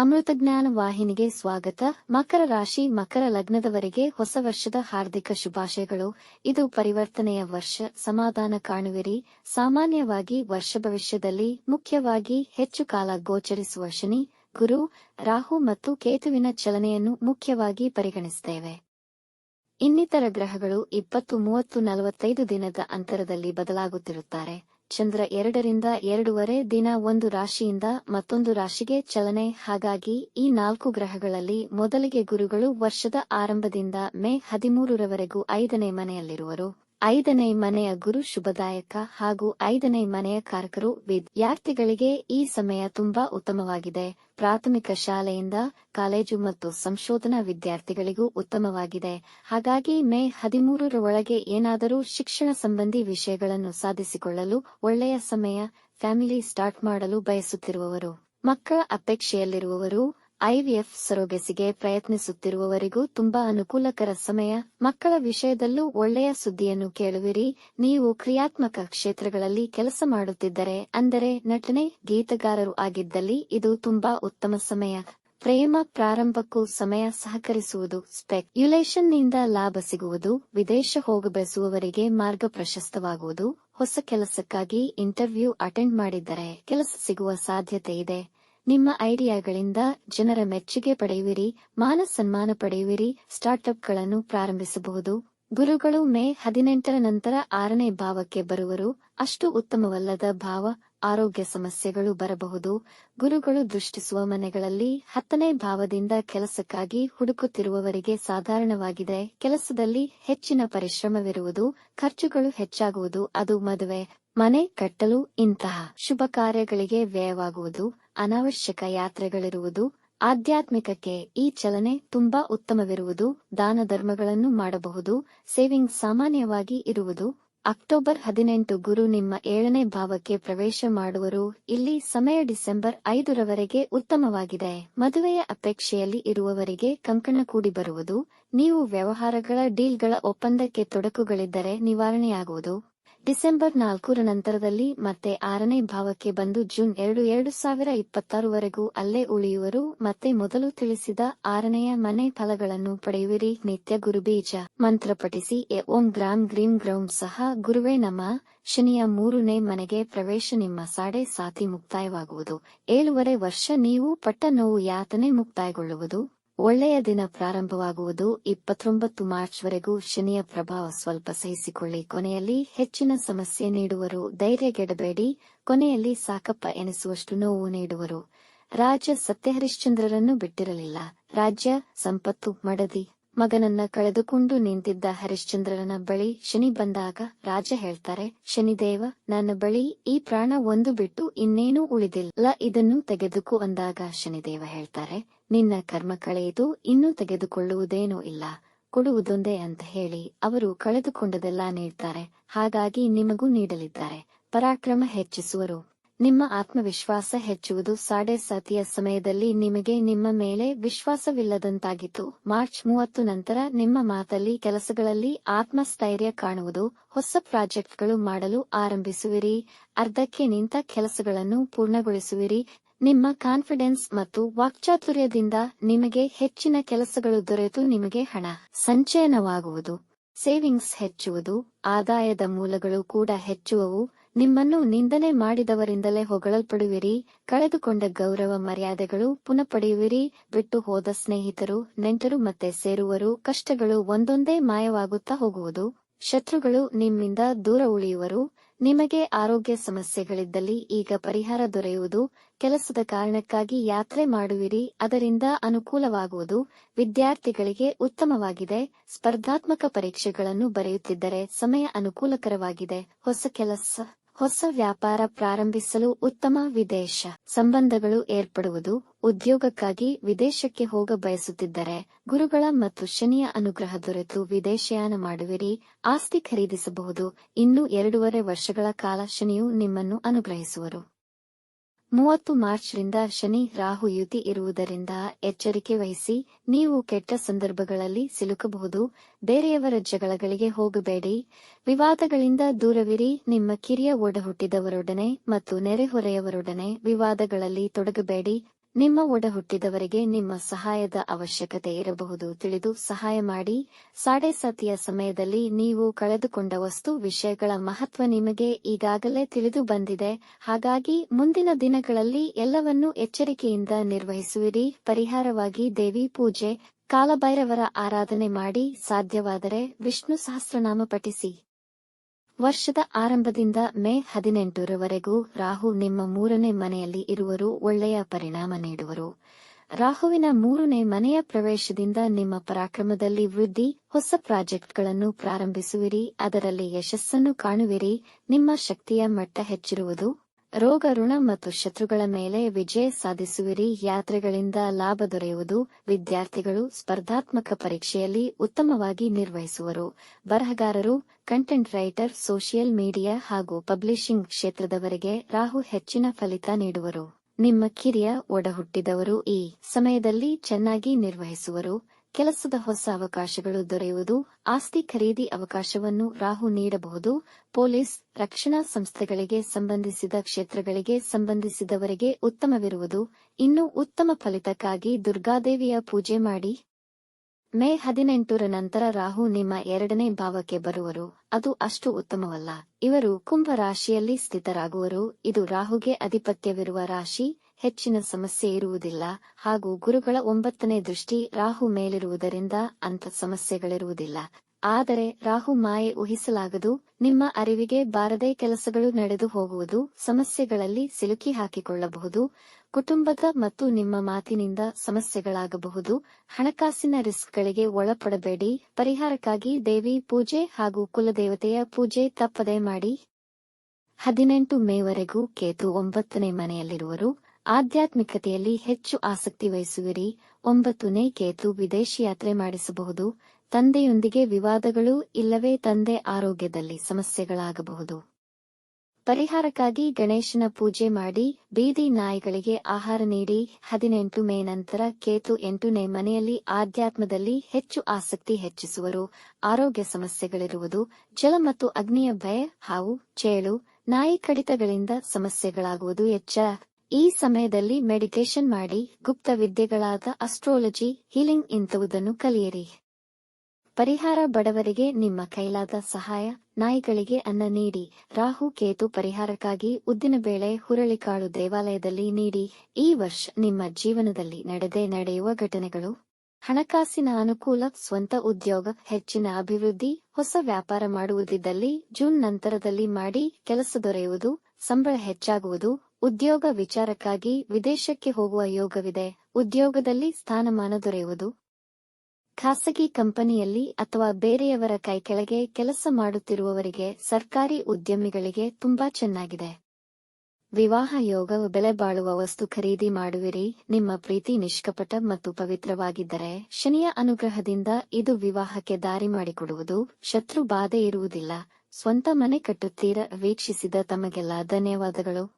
ಅಮೃತಜ್ಞಾನ ವಾಹಿನಿಗೆ ಸ್ವಾಗತ. ಮಕರ ರಾಶಿ, ಮಕರ ಲಗ್ನದವರೆಗೆ ಹೊಸ ವರ್ಷದ ಹಾರ್ದಿಕ ಶುಭಾಶಯಗಳು. ಇದು ಪರಿವರ್ತನೆಯ ವರ್ಷ. ಸಮಾಧಾನ ಕಾಣುವಿರಿ. ಸಾಮಾನ್ಯವಾಗಿ ವರ್ಷ ಭವಿಷ್ಯದಲ್ಲಿ ಮುಖ್ಯವಾಗಿ ಹೆಚ್ಚು ಕಾಲ ಗೋಚರಿಸುವ ಶನಿ, ಗುರು, ರಾಹು ಮತ್ತು ಕೇತುವಿನ ಚಲನೆಯನ್ನು ಮುಖ್ಯವಾಗಿ ಪರಿಗಣಿಸುತ್ತೇವೆ ಇನ್ನಿತರ ಗ್ರಹಗಳು ಇಪ್ಪತ್ತು, ಮೂವತ್ತು, ನಲವತ್ತೈದು ದಿನದ ಅಂತರದಲ್ಲಿ ಬದಲಾಗುತ್ತಿರುತ್ತಾರೆ. ಚಂದ್ರ ಎರಡರಿಂದ ಎರಡೂವರೆ ದಿನ ಒಂದು ರಾಶಿಯಿಂದ ಮತ್ತೊಂದು ರಾಶಿಗೆ ಚಲನೆ. ಹಾಗಾಗಿ ಈ ನಾಲ್ಕು ಗ್ರಹಗಳಲ್ಲಿ ಮೊದಲಿಗೆ ಗುರುಗಳು ವರ್ಷದ ಆರಂಭದಿಂದ ಮೇ ಹದಿಮೂರರವರೆಗೂ ಐದನೇ ಮನೆಯಲ್ಲಿರುವರು. ಐದನೇ ಮನೆಯ ಗುರು ಶುಭದಾಯಕ ಹಾಗೂ ಐದನೇ ಮನೆಯ ಕಾರಕರು ವಿದ್ಯಾರ್ಥಿಗಳಿಗೆ ಈ ಸಮಯ ತುಂಬಾ ಉತ್ತಮವಾಗಿದೆ. ಪ್ರಾಥಮಿಕ ಶಾಲೆಯಿಂದ ಕಾಲೇಜು ಮತ್ತು ಸಂಶೋಧನಾ ವಿದ್ಯಾರ್ಥಿಗಳಿಗೂ ಉತ್ತಮವಾಗಿದೆ. ಹಾಗಾಗಿ ಮೇ ಹದಿಮೂರರ ಒಳಗೆ ಏನಾದರೂ ಶಿಕ್ಷಣ ಸಂಬಂಧಿ ವಿಷಯಗಳನ್ನು ಸಾಧಿಸಿಕೊಳ್ಳಲು ಒಳ್ಳೆಯ ಸಮಯ, ಫ್ಯಾಮಿಲಿ ಸ್ಟಾರ್ಟ್ ಮಾಡಲು ಬಯಸುತ್ತಿರುವವರು, ಮಕ್ಕಳ ಅಪೇಕ್ಷೆಯಲ್ಲಿರುವವರು ಐವಿಎಫ್ ಸರೋಗೆಸಿಗೆ ಪ್ರಯತ್ನಿಸುತ್ತಿರುವವರಿಗೂ ತುಂಬಾ ಅನುಕೂಲಕರ ಸಮಯ. ಮಕ್ಕಳ ವಿಷಯದಲ್ಲೂ ಒಳ್ಳೆಯ ಸುದ್ದಿಯನ್ನು ಕೇಳುವಿರಿ. ನೀವು ಕ್ರಿಯಾತ್ಮಕ ಕ್ಷೇತ್ರಗಳಲ್ಲಿ ಕೆಲಸ ಮಾಡುತ್ತಿದ್ದರೆ, ಅಂದರೆ ನಟನೆ ಗೀತಗಾರರು ಆಗಿದ್ದಲ್ಲಿ ಇದು ತುಂಬಾ ಉತ್ತಮ ಸಮಯ. ಪ್ರೇಮ ಪ್ರಾರಂಭಕ್ಕೂ ಸಮಯ ಸಹಕರಿಸುವುದು ಸ್ಪೆಕ್ಯುಲೇಷನ್ನಿಂದ ಲಾಭ ಸಿಗುವುದು, ವಿದೇಶ ಹೋಗಬಯಸುವವರಿಗೆ ಮಾರ್ಗ ಪ್ರಶಸ್ತವಾಗುವುದು, ಹೊಸ ಕೆಲಸಕ್ಕಾಗಿ ಇಂಟರ್ವ್ಯೂ ಅಟೆಂಡ್ ಮಾಡಿದ್ದರೆ ಕೆಲಸ ಸಿಗುವ ಸಾಧ್ಯತೆ ಇದೆ. ನಿಮ್ಮ ಐಡಿಯಾಗಳಿಂದ ಜನರ ಮೆಚ್ಚುಗೆ ಪಡೆಯುವಿರಿ ಮಾನ ಸನ್ಮಾನ ಪಡೆಯುವಿರಿ ಸ್ಟಾರ್ಟ್ಅಪ್ಗಳನ್ನು ಪ್ರಾರಂಭಿಸಬಹುದು. ಗುರುಗಳು ಮೇ ಹದಿನೆಂಟರ ನಂತರ ಆರನೇ ಭಾವಕ್ಕೆ ಬರುವರು. ಅಷ್ಟು ಉತ್ತಮವಲ್ಲದ ಭಾವ, ಆರೋಗ್ಯ ಸಮಸ್ಯೆಗಳು ಬರಬಹುದು. ಗುರುಗಳು ದೃಷ್ಟಿಸುವ ಮನೆಗಳಲ್ಲಿ ಹತ್ತನೇ ಭಾವದಿಂದ ಕೆಲಸಕ್ಕಾಗಿ ಹುಡುಕುತ್ತಿರುವವರಿಗೆ ಸಾಧಾರಣವಾಗಿದೆ. ಕೆಲಸದಲ್ಲಿ ಹೆಚ್ಚಿನ ಪರಿಶ್ರಮವಿರುವುದು, ಖರ್ಚುಗಳು ಹೆಚ್ಚಾಗುವುದು, ಅದು ಮದುವೆ, ಮನೆ ಕಟ್ಟಲು ಇಂತಹ ಶುಭ ಕಾರ್ಯಗಳಿಗೆ ವ್ಯಯವಾಗುವುದು, ಅನಾವಶ್ಯಕ ಯಾತ್ರೆಗಳಿರುವುದು ಆಧ್ಯಾತ್ಮಿಕಕ್ಕೆ ಈ ಚಲನೆ ತುಂಬಾ ಉತ್ತಮವಿರುವುದು ದಾನ ಧರ್ಮಗಳನ್ನು ಮಾಡಬಹುದು ಸೇವಿಂಗ್ ಸಾಮಾನ್ಯವಾಗಿ ಇರುವುದು. ಅಕ್ಟೋಬರ್ ಹದಿನೆಂಟು ಗುರು ನಿಮ್ಮ ಏಳನೇ ಭಾವಕ್ಕೆ ಪ್ರವೇಶ ಮಾಡುವರು. ಇಲ್ಲಿ ಸಮಯ ಡಿಸೆಂಬರ್ ಐದರವರೆಗೆ ಉತ್ತಮವಾಗಿದೆ. ಮದುವೆಯ ಅಪೇಕ್ಷೆಯಲ್ಲಿ ಇರುವವರಿಗೆ ಕಂಕಣ ಕೂಡಿ ಬರುವುದು. ನೀವು ವ್ಯವಹಾರಗಳ ಡೀಲ್ಗಳ ಒಪ್ಪಂದಕ್ಕೆ ತೊಡಕುಗಳಿದ್ದರೆ ನಿವಾರಣೆಯಾಗುವುದು. ಡಿಸೆಂಬರ್ ನಾಲ್ಕರ ನಂತರದಲ್ಲಿ ಮತ್ತೆ ಆರನೇ ಭಾವಕ್ಕೆ ಬಂದು ಜೂನ್ ಎರಡು ಎರಡು ಸಾವಿರ ಇಪ್ಪತ್ತಾರವರೆಗೂ ಅಲ್ಲೇ ಉಳಿಯುವರು. ಮತ್ತೆ ಮೊದಲು ತಿಳಿಸಿದ ಆರನೆಯ ಮನೆ ಫಲಗಳನ್ನು ಪಡೆಯುವಿರಿ. ನಿತ್ಯ ಗುರುಬೀಜ ಮಂತ್ರ ಪಠಿಸಿ. ಎ, ಓಂ ಗ್ರಾಮ್ ಗ್ರೀಂ ಗ್ರೌಂ ಸಹ. ಗುರುವೇ ನಮ. ಶನಿಯ ಮೂರನೇ ಮನೆಗೆ ಪ್ರವೇಶ. ನಿಮ್ಮ ಸಾಡೆ ಸಾತಿ ಮುಕ್ತಾಯವಾಗುವುದು. ಏಳುವರೆ ವರ್ಷ ನೀವು ಪಟ್ಟ ನೋವು ಯಾತನೆ ಮುಕ್ತಾಯಗೊಳ್ಳುವುದು. ಒಳ್ಳೆಯ ದಿನ ಪ್ರಾರಂಭವಾಗುವುದು ಇಪ್ಪತ್ತೊಂಬತ್ತು ಮಾರ್ಚ್ವರೆಗೂ ಶನಿಯ ಪ್ರಭಾವ ಸ್ವಲ್ಪ ಸಹಿಸಿಕೊಳ್ಳಿ. ಕೊನೆಯಲ್ಲಿ ಹೆಚ್ಚಿನ ಸಮಸ್ಯೆ ನೀಡುವರು. ಧೈರ್ಯಗೆಡಬೇಡಿ. ಕೊನೆಯಲ್ಲಿ ಸಾಕಪ್ಪ ಎನಿಸುವಷ್ಟು ನೋವು ನೀಡುವರು. ರಾಜ ಸತ್ಯಹರಿಶ್ಚಂದ್ರರನ್ನು ಬಿಟ್ಟಿರಲಿಲ್ಲ. ರಾಜ್ಯ ಸಂಪತ್ತು ಮಡದಿ. ಮಗನನ್ನ ಕಳೆದುಕೊಂಡು ನಿಂತಿದ್ದ ಹರಿಶ್ಚಂದ್ರನ ಬಳಿ ಶನಿ ಬಂದಾಗ ರಾಜ ಹೇಳ್ತಾರೆ ಶನಿದೇವ ನನ್ನ ಬಳಿ ಈ ಪ್ರಾಣ ಒಂದು ಬಿಟ್ಟು ಇನ್ನೇನೂ ಉಳಿದಿಲ್ಲ. ಇದನ್ನು ತೆಗೆದುಕು ಅಂದಾಗ ಶನಿದೇವ ಹೇಳ್ತಾರೆ, ನಿನ್ನ ಕರ್ಮ ಕಳೆಯಿತು, ಇನ್ನೂ ತೆಗೆದುಕೊಳ್ಳುವುದೇನೂ ಇಲ್ಲ. ಕೊಡುವುದೊಂದೇ ಅಂತ ಹೇಳಿ ಅವರು ಕಳೆದುಕೊಂಡದೆಲ್ಲ ನೀಡ್ತಾರೆ. ಹಾಗಾಗಿ ನಿಮಗೂ ನೀಡಲಿದ್ದಾರೆ. ಪರಾಕ್ರಮ ಹೆಚ್ಚಿಸುವರು. ನಿಮ್ಮ ಆತ್ಮವಿಶ್ವಾಸ ಹೆಚ್ಚುವುದು ಸಾಡೆ ಸಾತಿಯ ಸಮಯದಲ್ಲಿ ನಿಮಗೆ ನಿಮ್ಮ ಮೇಲೆ ವಿಶ್ವಾಸವಿಲ್ಲದಂತಾಗಿತ್ತು. ಮಾರ್ಚ್ ಮೂವತ್ತು ನಂತರ ನಿಮ್ಮ ಮಾತಲ್ಲಿ ಕೆಲಸಗಳಲ್ಲಿ ಆತ್ಮಸ್ಥೈರ್ಯ ಕಾಣುವುದು. ಹೊಸ ಪ್ರಾಜೆಕ್ಟ್ಗಳು ಮಾಡಲು ಆರಂಭಿಸುವಿರಿ. ಅರ್ಧಕ್ಕೆ ನಿಂತ ಕೆಲಸಗಳನ್ನು ಪೂರ್ಣಗೊಳಿಸುವಿರಿ. ನಿಮ್ಮ ಕಾನ್ಫಿಡೆನ್ಸ್ ಮತ್ತು ವಾಕ್ಚಾತುರ್ಯದಿಂದ ನಿಮಗೆ ಹೆಚ್ಚಿನ ಕೆಲಸಗಳು ದೊರೆತು ನಿಮಗೆ ಹಣ ಸಂಚಯನವಾಗುವುದು. ಸೇವಿಂಗ್ಸ್ ಹೆಚ್ಚುವುದು. ಆದಾಯದ ಮೂಲಗಳು ಕೂಡ ಹೆಚ್ಚುವವು. ನಿಮ್ಮನ್ನು ನಿಂದನೆ ಮಾಡಿದವರಿಂದಲೇ ಹೊಗಳಲ್ಪಡುವಿರಿ, ಕಳೆದುಕೊಂಡ ಗೌರವ ಮರ್ಯಾದೆಗಳು ಪುನಃ ಪಡೆಯುವಿರಿ ಬಿಟ್ಟು ಹೋದ ಸ್ನೇಹಿತರು, ನೆಂಟರು ಮತ್ತೆ ಸೇರುವರು, ಕಷ್ಟಗಳು ಒಂದೊಂದೇ ಮಾಯವಾಗುತ್ತಾ ಹೋಗುವುದು. ಶತ್ರುಗಳು ನಿಮ್ಮಿಂದ ದೂರ ಉಳಿಯುವರು, ನಿಮಗೆ ಆರೋಗ್ಯ ಸಮಸ್ಯೆಗಳಿದ್ದಲ್ಲಿ ಈಗ ಪರಿಹಾರ ದೊರೆಯುವುದು, ಕೆಲಸದ ಕಾರಣಕ್ಕಾಗಿ ಯಾತ್ರೆ ಮಾಡುವಿರಿ, ಅದರಿಂದ ಅನುಕೂಲವಾಗುವುದು, ವಿದ್ಯಾರ್ಥಿಗಳಿಗೆ ಉತ್ತಮವಾಗಿದೆ, ಸ್ಪರ್ಧಾತ್ಮಕ ಪರೀಕ್ಷೆಗಳನ್ನು ಬರೆಯುತ್ತಿದ್ದರೆ ಸಮಯ ಅನುಕೂಲಕರವಾಗಿದೆ, ಹೊಸ ಕೆಲಸ ಹೊಸ ವ್ಯಾಪಾರ ಪ್ರಾರಂಭಿಸಲು ಉತ್ತಮ ವಿದೇಶ ಸಂಬಂಧಗಳು ಏರ್ಪಡುವುದು, ಉದ್ಯೋಗಕ್ಕಾಗಿ ವಿದೇಶಕ್ಕೆ ಹೋಗ ಬಯಸುತ್ತಿದ್ದರೆ, ಗುರುಗಳ ಮತ್ತು ಶನಿಯ ಅನುಗ್ರಹ ದೊರೆತು ವಿದೇಶಯಾನ ಮಾಡುವಿರಿ, ಆಸ್ತಿ ಖರೀದಿಸಬಹುದು, ಇನ್ನು ಎರಡೂವರೆ ವರ್ಷಗಳ ಕಾಲ ಶನಿಯು ನಿಮ್ಮನ್ನು ಅನುಗ್ರಹಿಸುವರು. ಮೂವತ್ತು ಮಾರ್ಚ್ರಿಂದ ಶನಿ ರಾಹು ಯುತಿ ಇರುವುದರಿಂದ ಎಚ್ಚರಿಕೆ ವಹಿಸಿ, ನೀವು ಕೆಟ್ಟ ಸಂದರ್ಭಗಳಲ್ಲಿ ಸಿಲುಕಬಹುದು. ಬೇರೆಯವರ ಜಗಳಗಳಿಗೆ ಹೋಗಬೇಡಿ. ವಿವಾದಗಳಿಂದ ದೂರವಿರಿ. ನಿಮ್ಮ ಕಿರಿಯ ಒಡಹುಟ್ಟಿದವರೊಡನೆ ಮತ್ತು ನೆರೆಹೊರೆಯವರೊಡನೆ ವಿವಾದಗಳಲ್ಲಿ ತೊಡಗಬೇಡಿ. ನಿಮ್ಮ ಒಡಹುಟ್ಟಿದವರಿಗೆ ನಿಮ್ಮ ಸಹಾಯದ ಅವಶ್ಯಕತೆ ಇರಬಹುದು. ತಿಳಿದು ಸಹಾಯ ಮಾಡಿ. ಸಾಡೆ ಸತಿಯ ಸಮಯದಲ್ಲಿ ನೀವು ಕಳೆದುಕೊಂಡ ವಸ್ತು ವಿಷಯಗಳ ಮಹತ್ವ ನಿಮಗೆ ಈಗಾಗಲೇ ತಿಳಿದು ಬಂದಿದೆ. ಹಾಗಾಗಿ ಮುಂದಿನ ದಿನಗಳಲ್ಲಿ ಎಲ್ಲವನ್ನೂ ಎಚ್ಚರಿಕೆಯಿಂದ ನಿರ್ವಹಿಸುವಿರಿ. ಪರಿಹಾರವಾಗಿ ದೇವಿ ಪೂಜೆ, ಕಾಲಭೈರವರ ಆರಾಧನೆ ಮಾಡಿ. ಸಾಧ್ಯವಾದರೆ ವಿಷ್ಣು ಸಹಸ್ರನಾಮ ಪಠಿಸಿ. ವರ್ಷದ ಆರಂಭದಿಂದ ಮೇ ಹದಿನೆಂಟರವರೆಗೂ ರಾಹು ನಿಮ್ಮ ಮೂರನೇ ಮನೆಯಲ್ಲಿ ಇರುವರು, ಒಳ್ಳೆಯ ಪರಿಣಾಮ ನೀಡುವರು. ರಾಹುವಿನ ಮೂರನೇ ಮನೆಯ ಪ್ರವೇಶದಿಂದ ನಿಮ್ಮ ಪರಾಕ್ರಮದಲ್ಲಿ ವೃದ್ಧಿ, ಹೊಸ ಪ್ರಾಜೆಕ್ಟ್ಗಳನ್ನು ಪ್ರಾರಂಭಿಸುವಿರಿ, ಅದರಲ್ಲಿ ಯಶಸ್ಸನ್ನು ಕಾಣುವಿರಿ, ನಿಮ್ಮ ಶಕ್ತಿಯ ಮಟ್ಟ ಹೆಚ್ಚಿರುವುದು. ರೋಗ, ಋಣ ಮತ್ತು ಶತ್ರುಗಳ ಮೇಲೆ ವಿಜಯ ಸಾಧಿಸುವಿರಿ. ಯಾತ್ರೆಗಳಿಂದ ಲಾಭ ದೊರೆಯುವುದು, ವಿದ್ಯಾರ್ಥಿಗಳು ಸ್ಪರ್ಧಾತ್ಮಕ ಪರೀಕ್ಷೆಯಲ್ಲಿ ಉತ್ತಮವಾಗಿ ನಿರ್ವಹಿಸುವರು. ಬರಹಗಾರರು, ಕಂಟೆಂಟ್ ರೈಟರ್, ಸೋಷಿಯಲ್ ಮೀಡಿಯಾ ಹಾಗೂ ಪಬ್ಲಿಷಿಂಗ್ ಕ್ಷೇತ್ರದವರಿಗೆ ರಾಹು ಹೆಚ್ಚಿನ ಫಲಿತ ನೀಡುವರು. ನಿಮ್ಮ ಕಿರಿಯ ಒಡಹುಟ್ಟಿದವರು ಈ ಸಮಯದಲ್ಲಿ ಚೆನ್ನಾಗಿ ನಿರ್ವಹಿಸುವರು. ಕೆಲಸದ ಹೊಸ ಅವಕಾಶಗಳು ದೊರೆಯುವುದು, ಆಸ್ತಿ ಖರೀದಿ ಅವಕಾಶವನ್ನು ರಾಹು ನೀಡಬಹುದು, ಪೊಲೀಸ್, ರಕ್ಷಣಾ ಸಂಸ್ಥೆಗಳಿಗೆ ಸಂಬಂಧಿಸಿದ ಕ್ಷೇತ್ರಗಳಿಗೆ ಸಂಬಂಧಿಸಿದವರಿಗೆ ಉತ್ತಮವಿರುವುದು, ಇನ್ನು ಉತ್ತಮ ಫಲಿತಕ್ಕಾಗಿ ದುರ್ಗಾದೇವಿಯ ಪೂಜೆ ಮಾಡಿ. ಮೇ ಹದಿನೆಂಟರ ನಂತರ ರಾಹು ನಿಮ್ಮ ಎರಡನೇ ಭಾವಕ್ಕೆ ಬರುವರು, ಅದು ಅಷ್ಟು ಉತ್ತಮವಲ್ಲ. ಇವರು ಕುಂಭ ರಾಶಿಯಲ್ಲಿ ಸ್ಥಿತರಾಗುವರು, ಇದು ರಾಹುಗೆ ಅಧಿಪತ್ಯವಿರುವ ರಾಶಿ ಹೆಚ್ಚಿನ ಸಮಸ್ಯೆ ಇರುವುದಿಲ್ಲ. ಹಾಗೂ ಗುರುಗಳ ಒಂಬತ್ತನೇ ದೃಷ್ಟಿ ರಾಹು ಮೇಲಿರುವುದರಿಂದ ಅಂಥ ಸಮಸ್ಯೆಗಳಿರುವುದಿಲ್ಲ. ಆದರೆ ರಾಹು ಮಾಯೆ ಊಹಿಸಲಾಗದು. ನಿಮ್ಮ ಅರಿವಿಗೆ ಬಾರದೇ ಕೆಲಸಗಳು ನಡೆದು ಹೋಗುವುದು, ಸಮಸ್ಯೆಗಳಲ್ಲಿ ಸಿಲುಕಿ ಹಾಕಿಕೊಳ್ಳಬಹುದು. ಕುಟುಂಬದ ಮತ್ತು ನಿಮ್ಮ ಮಾತಿನಿಂದ ಸಮಸ್ಯೆಗಳಾಗಬಹುದು. ಹಣಕಾಸಿನ ರಿಸ್ಕ್ಗಳಿಗೆ ಒಳಪಡಬೇಡಿ. ಪರಿಹಾರಕ್ಕಾಗಿ ದೇವಿ ಪೂಜೆ ಹಾಗೂ ಕುಲದೇವತೆಯ ಪೂಜೆ ತಪ್ಪದೆ ಮಾಡಿ. ಹದಿನೆಂಟು ಮೇವರೆಗೂ ಕೇತು ಒಂಬತ್ತನೇ ಮನೆಯಲ್ಲಿರುವರು. ಆಧ್ಯಾತ್ಮಿಕತೆಯಲ್ಲಿ ಹೆಚ್ಚು ಆಸಕ್ತಿ ವಹಿಸುವಿರಿ. ಒಂಬತ್ತನೇ ಕೇತು ವಿದೇಶಿ ಯಾತ್ರೆ ಮಾಡಿಸಬಹುದು. ತಂದೆಯೊಂದಿಗೆ ವಿವಾದಗಳು ಇಲ್ಲವೇ ತಂದೆ ಆರೋಗ್ಯದಲ್ಲಿ ಸಮಸ್ಯೆಗಳಾಗಬಹುದು. ಪರಿಹಾರಕ್ಕಾಗಿ ಗಣೇಶನ ಪೂಜೆ ಮಾಡಿ, ಬೀದಿ ನಾಯಿಗಳಿಗೆ ಆಹಾರ ನೀಡಿ, ಹದಿನೆಂಟು, ಮೇ ನಂತರ ಕೇತು ಎಂಟನೇ ಮನೆಯಲ್ಲಿ ಆಧ್ಯಾತ್ಮದಲ್ಲಿ ಹೆಚ್ಚು ಆಸಕ್ತಿ ಹೆಚ್ಚಿಸುವರು. ಆರೋಗ್ಯ ಸಮಸ್ಯೆಗಳಿರುವುದು, ಜಲ ಮತ್ತು ಅಗ್ನಿಯ ಭಯ, ಹಾವು, ಚೇಳು, ನಾಯಿ ಕಡಿತಗಳಿಂದ ಸಮಸ್ಯೆಗಳಾಗುವುದು. ಎಚ್ಚರ ಈ ಸಮಯದಲ್ಲಿ ಮೆಡಿಟೇಷನ್ ಮಾಡಿ ಗುಪ್ತ ವಿದ್ಯೆಗಳಾದ ಅಸ್ಟ್ರಾಲಜಿ ಹೀಲಿಂಗ್ ಇಂಥವುದನ್ನು ಕಲಿಯಿರಿ. ಪರಿಹಾರ ಬಡವರಿಗೆ ನಿಮ್ಮ ಕೈಲಾದ ಸಹಾಯ, ನಾಯಿಗಳಿಗೆ ಅನ್ನ ನೀಡಿ, ರಾಹು ಕೇತು ಪರಿಹಾರಕ್ಕಾಗಿ ಉದ್ದಿನಬೇಳೆ ಹುರಳಿಕಾಳು ದೇವಾಲಯದಲ್ಲಿ ನೀಡಿ, ಈ ವರ್ಷ ನಿಮ್ಮ ಜೀವನದಲ್ಲಿ ನಡೆದೇ ನಡೆಯುವ ಘಟನೆಗಳು. ಹಣಕಾಸಿನ ಅನುಕೂಲ, ಸ್ವಂತ ಉದ್ಯೋಗ, ಹೆಚ್ಚಿನ ಅಭಿವೃದ್ಧಿ, ಹೊಸ ವ್ಯಾಪಾರ ಮಾಡುವುದಿದ್ದಲ್ಲಿ ಜೂನ್ ನಂತರದಲ್ಲಿ ಮಾಡಿ ಕೆಲಸ ದೊರೆಯುವುದು, ಸಂಬಳ ಹೆಚ್ಚಾಗುವುದು ಉದ್ಯೋಗ ವಿಚಾರಕ್ಕಾಗಿ ವಿದೇಶಕ್ಕೆ ಹೋಗುವ ಯೋಗವಿದೆ. ಉದ್ಯೋಗದಲ್ಲಿ ಸ್ಥಾನಮಾನ ದೊರೆಯುವುದು. ಖಾಸಗಿ ಕಂಪನಿಯಲ್ಲಿ ಅಥವಾ ಬೇರೆಯವರ ಕೈಕೆಳಗೆ ಕೆಲಸ ಮಾಡುತ್ತಿರುವವರಿಗೆ ಸರ್ಕಾರಿ ಉದ್ಯಮಿಗಳಿಗೆ ತುಂಬಾ ಚೆನ್ನಾಗಿದೆ. ವಿವಾಹ ಯೋಗ ಬೆಲೆ ಬಾಳುವ ವಸ್ತು ಖರೀದಿ ಮಾಡುವಿರಿ. ನಿಮ್ಮ ಪ್ರೀತಿ ನಿಷ್ಕಪಟ ಮತ್ತು ಪವಿತ್ರವಾಗಿದ್ದರೆ ಶನಿಯ ಅನುಗ್ರಹದಿಂದ ಇದು ವಿವಾಹಕ್ಕೆ ದಾರಿ ಮಾಡಿಕೊಡುವುದು. ಶತ್ರು ಬಾಧೆ ಇರುವುದಿಲ್ಲ. ಸ್ವಂತ ಮನೆ ಕಟ್ಟುತ್ತೀರ. ವೀಕ್ಷಿಸಿದ ತಮಗೆಲ್ಲ ಧನ್ಯವಾದಗಳು.